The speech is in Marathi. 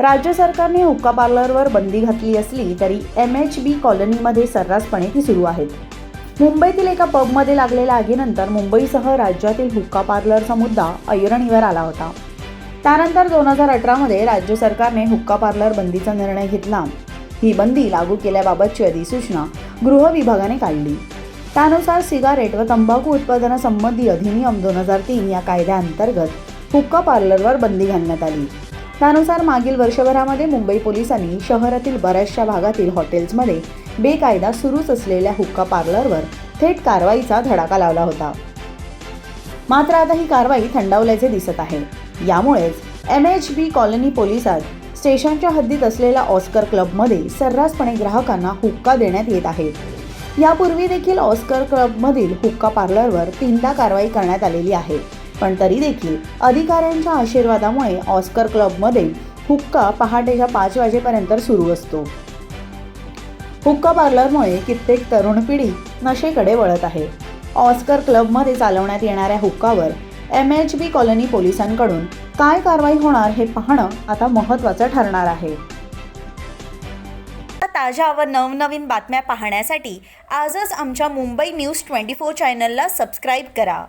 राज्य सरकारने हुक्का पार्लरवर बंदी घातली असली तरी एम एच बी कॉलनीमध्ये सर्रासपणे ती सुरू आहेत. मुंबईतील एका पबमध्ये लागलेल्या आगीनंतर मुंबईसह राज्यातील हुक्का पार्लरचा मुद्दा ऐरणीवर आला होता. त्यानंतर दोन हजार अठरामध्ये राज्य सरकारने हुक्का पार्लर बंदीचा निर्णय घेतला. ही बंदी लागू केल्याबाबतची अधिसूचना गृह विभागाने काढली. त्यानुसार सिगारेट व तंबाखू उत्पादनासंबंधी अधिनियम दोन हजार तीन या कायद्याअंतर्गत हुक्का पार्लरवर बंदी घालण्यात आली. त्यानुसार मागील वर्षभरामध्ये मुंबई पोलिसांनी शहरातील बऱ्याचशा भागातील हॉटेल्समध्ये बेकायदा सुरूच असलेल्या हुक्का पार्लरवर थेट कारवाईचा धडाका लावला होता. मात्र आता ही कारवाई थंडावल्याचे दिसत आहे. यामुळेच एम एच बी कॉलनी पोलिसात स्टेशनच्या हद्दीत असलेल्या ऑस्कर क्लबमध्ये सर्रासपणे ग्राहकांना हुक्का देण्यात येत आहे. यापूर्वी देखील ऑस्कर क्लबमधील हुक्का पार्लरवर तीनदा कारवाई करण्यात आलेली आहे. पण तरी देखील अधिकाऱ्यांच्या आशीर्वादामुळे ऑस्कर क्लबमध्ये हुक्का पहाटेच्या पाच वाजेपर्यंत सुरू असतो. हुक्का पार्लरमुळे कित्येक तरुण पिढी नशेकडे वळत आहे. ऑस्कर क्लबमध्ये चालवण्यात येणाऱ्या हुक्कावर एम एच बी कॉलनी पोलिसांकडून काय कारवाई होणार हे पाहणं आता महत्त्वाचं ठरणार आहे. ताज्या व नवनवीन बातम्या पाहण्यासाठी आजच आमच्या मुंबई न्यूज ट्वेंटी फोर चॅनलला सबस्क्राईब करा.